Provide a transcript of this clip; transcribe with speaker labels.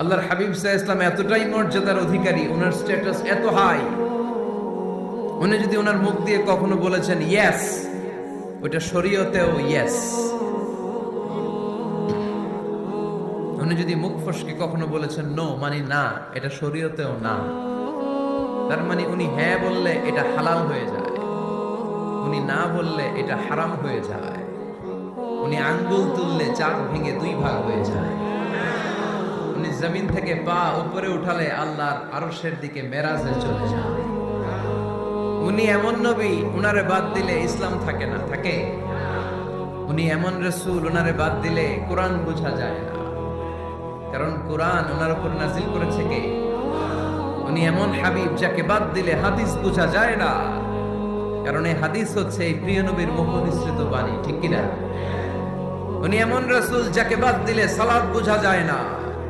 Speaker 1: আল্লাহর হাবিব সাহা ইসলাম এতটাই মর্যাদার অধিকারী, ওনার স্ট্যাটাস এত হাই উনি যদি ওনার মুখ দিয়ে কখনো বলেছেন ইয়েস ওইটা শরীয়তেও ইয়েস উনি যদি মুখ ফসকে কখনো বলেছেন নো মানে না, এটা শরীয়তেও না। তার মানে উনি হ্যাঁ বললে এটা হালাল হয়ে যায়। উনি না বললে এটা হারাম হয়ে যায়। উনি আঙ্গুল তুললে চার ভেঙে দুই ভাগ হয়ে যায়। জমিন থেকে পা উপরে উঠালে আল্লাহর আরশের দিকে মেরাজে চলে যায় উনি এমন নবী, উনারে বাদ দিলে ইসলাম থাকে না, থাকে। উনি এমন রসুল, উনারে বাদ দিলে কোরআন বোঝা যায় না। কারণ কোরআন ওনার উপর নাজিল করেছে কে? উনি এমন হাবিব যাকে বাদ দিলে হাদিস বোঝা যায় না। কারণ এই হাদিস হচ্ছে এই প্রিয় নবীর মুখনিঃসৃত বাণী, ঠিক কিনা? উনি এমন রসুল যাকে বাদ দিলে সালাদ বোঝা যায় না।